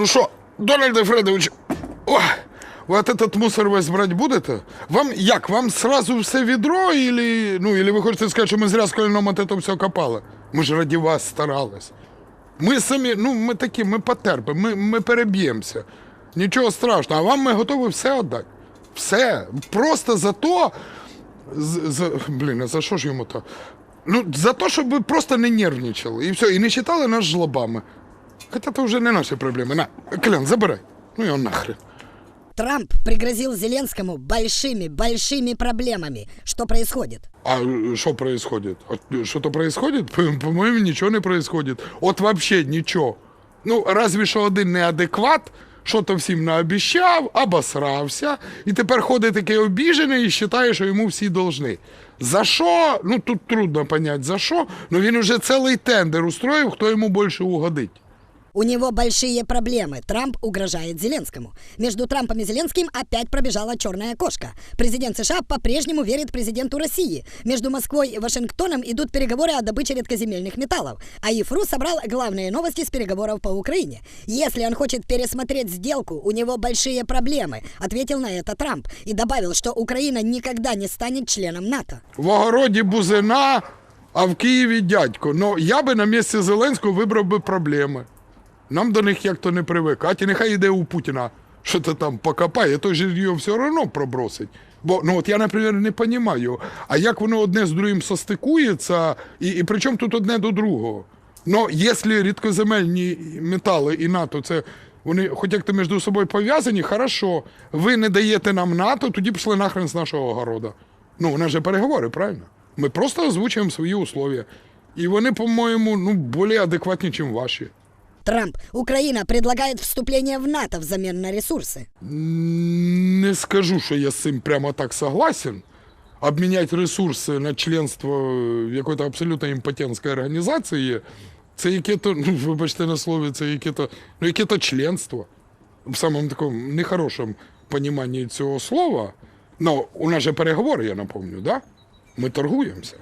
Ну що, Дональд Фредович, ой, ви от этот мусор весь брати будете? Вам як? Вам сразу все відро, или, ну, или ви хочете сказати, що ми зря з Кольном от это все копали? Ми ж раді вас старались. Ми самі, ну, ми такі, ми потерпимо, ми, ми переб'ємося. Нічого страшного, а вам ми готові все віддати. Все. Просто за то. з- За, блін, а за що ж йому то? Ну, за те, щоб ви просто не нервничали. І все, і не читали нас жлобами. Хоча це вже не наші проблеми. На, Колян, забирай. Ну його нахрен. Трамп пригрозил Зеленскому большими-большими проблемами. Что происходит? А що происходит? А Що-то происходит? По- По-моєму, нічого не происходит. От вообще нічого. Ну, разве що один неадекват, що-то всім наобіщав, обосрався, і тепер ходить такий обіжений і вважає, що йому всі должны. За що? Ну тут трудно понять за що, але він уже цілий тендер устроїв, хто йому більше угодить. У него большие проблемы. Трамп угрожает Зеленскому. Между Трампом и Зеленским опять пробежала черная кошка. Президент США по-прежнему верит президенту России. Между Москвой и Вашингтоном идут переговоры о добыче редкоземельных металлов. А ЕФРУ собрал главные новости с переговоров по Украине. Если он хочет пересмотреть сделку, у него большие проблемы, ответил на это Трамп. И добавил, что Украина никогда не станет членом НАТО. В огороді бузина, а в Києві дядько. Ну, я би на місці Зеленського вибрав би проблеми. Нам до них як-то не привикати. Нехай йде у Путіна, що то там покопає, той же його все одно пробросить. Бо ну от я, наприклад, не розумію, а як воно одне з другим состикується, і, і при чому тут одне до другого? Ну, якщо рідкоземельні метали і НАТО, це вони хоч як-то між собою пов'язані, хорошо. Ви не даєте нам НАТО, тоді пішли нахрен з нашого огорода. Ну, у нас же переговори, правильно? Ми просто озвучуємо свої условия. І вони, по-моєму, ну, більш адекватні, ніж ваші. Трамп. Украина предлагает вступление в НАТО взамен на ресурсы. Не скажу, що я з цим прямо так согласен. Обміняти ресурси на членство в якоїсь абсолютно імпотентської організації, це яке-то, ну, вибачте на слові, це яке-то, ну, яке-то членство. В самому такому нехорошому поніманні цього слова. Ну, у нас же переговори, я напомню, да? Ми торгуємося.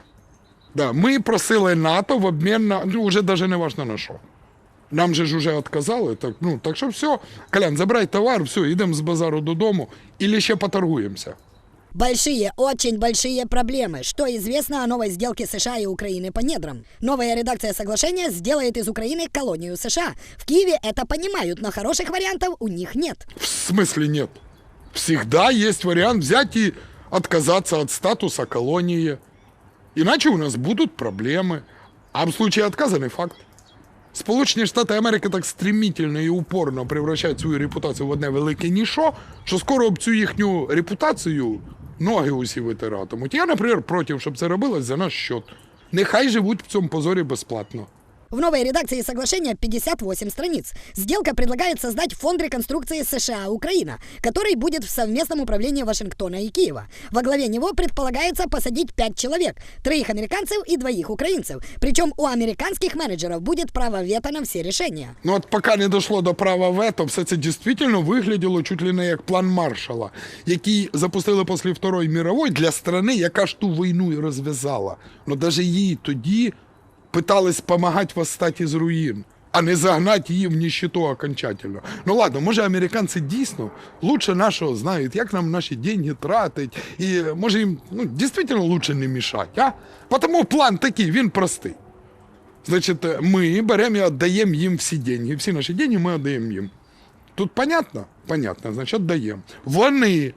Да, ми просили НАТО в обмін на, ну, вже навіть не важно на що. Нам же ж уже отказали, так, ну, так що все, Колян, забирай товар, все, йдемо з базару додому, і ще поторгуємося. Большие, очень большие проблемы. Что известно о новой сделке США и Украины по недрам? Новая редакция соглашения сделает из Украины колонию США. В Киеве это понимают, но хороших вариантов у них нет. В смысле нет? Всегда есть вариант взять и отказаться от статуса колонии. Иначе у нас будут проблемы. А в случае отказа не факт. Сполучені Штати Америки так стремительно і упорно превращають свою репутацію в одне велике нішо, що скоро об цю їхню репутацію ноги усі витиратимуть. Я, наприклад, проти, щоб це робилось за наш счет. Нехай живуть в цьому позорі безплатно. В новой редакции соглашения 58 страниц. Сделка предлагает создать фонд реконструкции США-Украина, который будет в совместном управлении Вашингтона и Киева. Во главе него предполагается посадить пять человек, троих американцев и двоих украинцев. Причем у американских менеджеров будет право вето на все решения. Ну от поки не дійшло до права вето, все це дійсно вигляділо чуть ли не як план Маршала, який запустили після Второї мірової для страни, яка ж ту війну і розв'язала. Ну навіть їй тоді питались допомагати восстати з руїн, а не загнати її в ніщиту окончательно. Ну ладно, може американці дійсно лучше нашого знають, як нам наші деньги тратить, і може їм ну, дійсно лучше не мішати, а? Тому план такий, він простий. Значит, э, мы берем и отдаем им все деньги. Всі наші деньги ми віддаємо їм. Тут понятно? Понятно, значить віддаємо. Вони,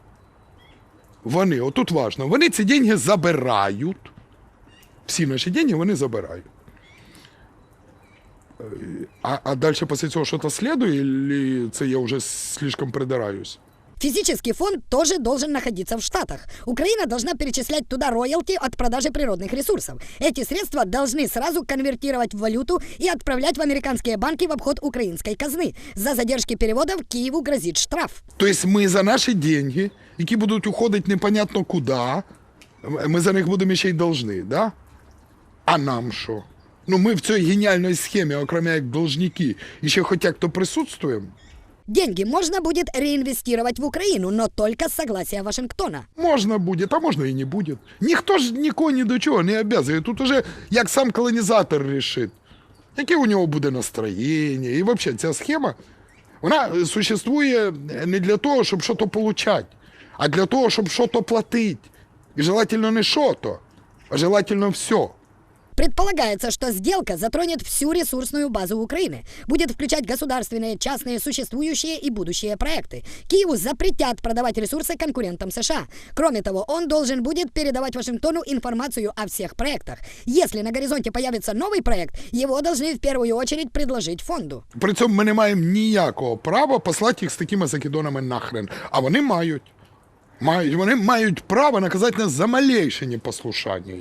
вони, отут важно, вони ці деньги забирають. Всі наші деньги вони забирають. Е, А, а далі після цього щось слідує, или це я вже слишком придираюсь? Физический фонд тоже должен находиться в Штатах. Украина должна перечислять туда роялти от продажи природных ресурсов. Эти средства должны сразу конвертировать в валюту и отправлять в американские банки в обход украинской казны. За задержки переводов Киеву грозит штраф. Тобто ми за наші деньги, які будуть уходити непонятно куди, ми за них будемо ще й должны, да? А нам що? Ну ми в цій геніальній схемі, окрім як должники, і ще хоч як-то присутствуємо. Деньги можно будет реинвестировать в Украину, но только с согласия Вашингтона. Можна буде, а можна і не буде. Ніхто ж нікого ні до чого не обязує. Тут уже як сам колонізатор рішить, яке у нього буде настроєння. І взагалі ця схема, Вона существує не для того, щоб щось получати, а для того, щоб щось платити. І желательно не що-то, а желательно все. Предполагается, что сделка затронет всю ресурсную базу Украины, будет включать государственные, частные, существующие и будущие проекты. Киеву запретят продавать ресурсы конкурентам США. Кроме того, он должен будет передавать Вашингтону информацию о всех проектах. Если на горизонте появится новый проект, его должны в первую очередь предложить фонду. При цьому ми не маємо ніякого права послати їх з такими закидонами нахрен. А вони мають. Мають, вони мають право наказати нас за малейше непослушання.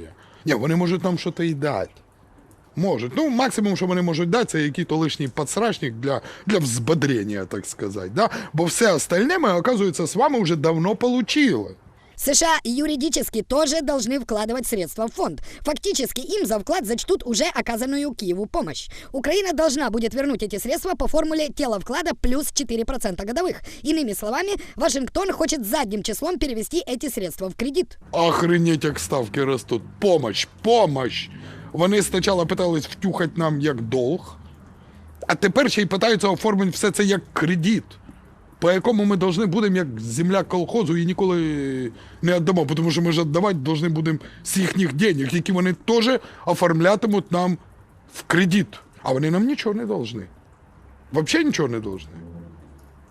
Ні, вони можуть нам щось і дати. Можуть. Ну, максимум, що вони можуть дати, це який-то лишній подсрачник для, для взбодрення, так сказати. Да? Бо все остальне ми, оказується, з вами вже давно получили. США юридически тоже должны вкладывать средства в фонд. Фактически им за вклад зачтут уже оказанную Киеву помощь. Украина должна будет вернуть эти средства по формуле тела вклада плюс 4% годовых. Иными словами, Вашингтон хочет задним числом перевести эти средства в кредит. Охренеть, як ставки ростуть. Помощь, помощь. Вони спочатку питались втюхати нам як долг, а тепер ще й питаються оформити все це як кредит, по якому ми повинні будемо як земля колхозу і ніколи не віддамо, тому що ми ж віддавати повинні будемо з їхніх денег, які вони теж оформлятимуть нам в кредит. А вони нам нічого не повинні. Взагалі нічого не повинні.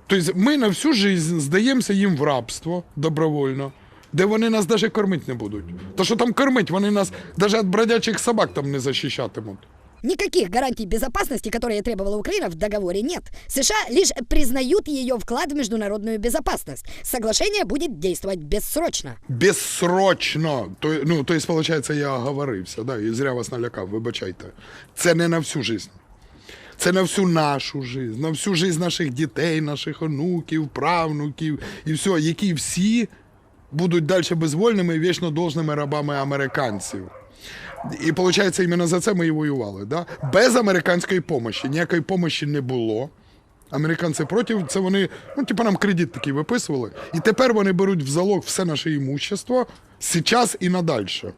Тобто ми на всю жизнь здаємося їм в рабство добровольно, де вони нас навіть кормити не будуть. То що там кормить, вони нас навіть від бродячих собак там не захищатимуть. Никаких гарантий безопасности, которые требовала Украина, в договоре нет. США лишь признают ее вклад в международную безопасность. Соглашение будет действовать бессрочно. Безсрочно. То, ну, то есть, виходить, я оговорився, да, і зря вас налякав, вибачайте. Це не на всю жизнь. Це на всю нашу жизнь, на всю жизнь наших дітей, наших онуків, правнуків і все, які всі будуть далі безвольними і вічно должними рабами американців. І виходить, іменно за це ми і воювали. Да? Без американської помощі. Ніякої помощі не було. Американці проти, це вони, ну, типу, нам кредит такий виписували. І тепер вони беруть в залог все наше імущество зараз і надальше.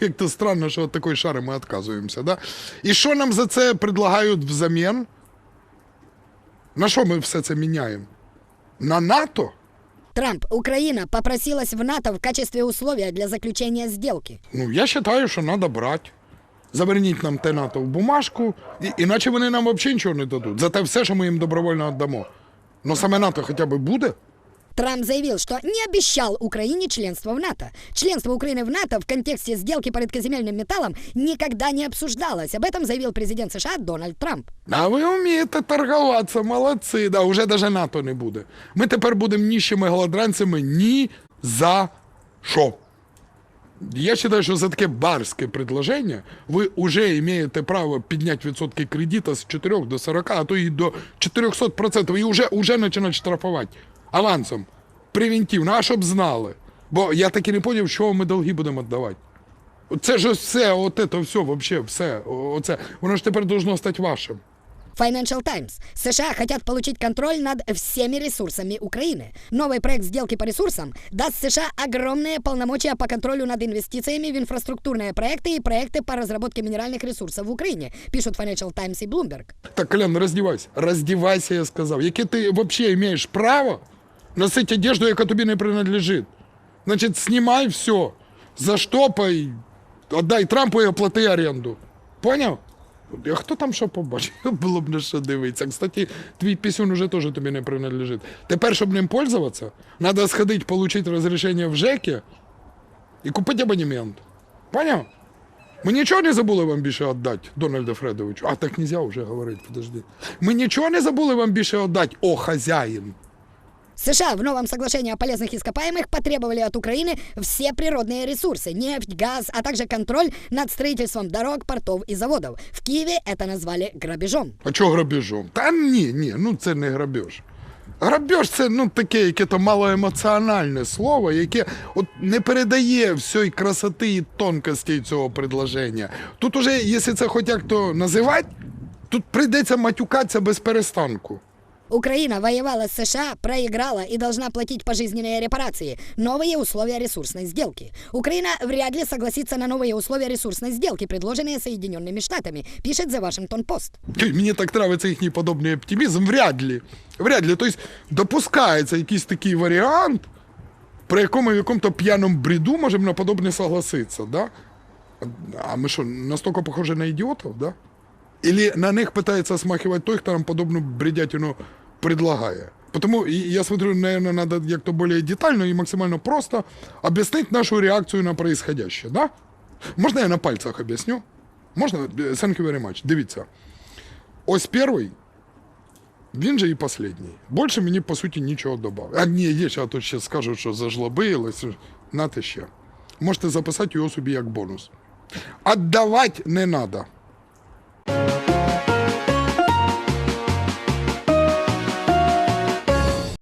Як-то странно, що від такої шари ми відказуємося. Да? І що нам за це предлагають взамін? На що ми все це міняємо? На НАТО? Трамп, Украина попросилась в НАТО в качестве условия для заключения сделки. Ну, я вважаю, що треба брати. Заверніть нам те НАТО в бумажку, і, іначе вони нам взагалі нічого не дадуть. За те все, що ми їм добровольно віддамо. Ну саме НАТО хоча б буде. Трамп заявил, что не обещал Украине членство в НАТО. Членство Украины в НАТО в контексте сделки по редкоземельным металлам никогда не обсуждалось. Об этом заявил президент США Дональд Трамп. А ви вмієте торгуватися, молодці. Да, уже навіть НАТО не буде. Ми тепер будемо ніщими голодранцями ні за що. Я вважаю, що за таке барське предложення ви вже маєте право підняти відсотки кредита з 4 до 40, а то і до 400%. І вже, вже починають штрафувати авансом. Превентивно, а щоб знали. Бо я так і не зрозумів, що ми долги будемо віддавати. Це ж все, от це все, вообще, все. о- Оце. Воно ж тепер должно стати вашим. Financial Times. США хотят получить контроль над всеми ресурсами Украины. Новый проект сделки по ресурсам даст США огромные полномочия по контролю над инвестициями в инфраструктурные проекты и проекты по разработке минеральных ресурсов в Украине, пишут Financial Times и Bloomberg. Так, Колян, роздівайся. Роздівайся, я сказав. Яке ти взагалі маєш право носити одежду, яка тобі не принадлежить? Значить, знімай все, заштопай, отдай Трампу і оплати оренду. Поняв? А хто там що побачив? Було б на що дивитися. Кстати, твій пісюн уже теж тобі не принадлежить. Тепер, щоб ним пользуватися, треба сходити, отримати розрішення в ЖЕКі і купити абонемент. Поняв? Ми нічого не забули вам більше віддати, Дональду Фредовичу. А так нельзя вже говорити, подожди. Ми нічого не забули вам більше віддати, о, хазяїн. США в новом соглашении о полезных ископаемых потребовали от Украины все природные ресурсы, нефть, газ, а также контроль над строительством дорог, портов и заводов. В Киеве это назвали грабежом. А чого грабежом? Та ні, ні, ну це не грабеж. Грабеж це ну таке, яке то малоемоціональне слово, яке от не передає всієї красоти і тонкості цього предложення. Тут уже, якщо це хоч як то називати, тут прийдеться матюкатися без перестанку. Украина воевала с США, проиграла и должна платить пожизненные репарации. Новые условия ресурсной сделки. Украина вряд ли согласится на новые условия ресурсной сделки, предложенные Соединенными Штатами, пишет The Washington Post. Ой, Мені так нравиться їхній подобний оптимізм. Вряд ли. Вряд ли. Тобто допускається якийсь такий варіант, при якому в якому-то п'яному бреду можемо на подобне согласитися, да? А ми що, настільки похожі на ідіотів, да? Или на них пытается смахивать той, кто нам подобную бредятину предлагает. Потому я смотрю, наверное, надо как-то более детально и максимально просто объяснить нашу реакцию на происходящее, да? Можна я на пальцях об'ясню? Можна? Thank you very much. Дивіться. Ось перший, він же і последній. Більше мені, по суті, нічого додав. А ні, є а то ще скажуть, що зажлобилось. Нате ще. Можете записати його собі як бонус. Отдавати не треба.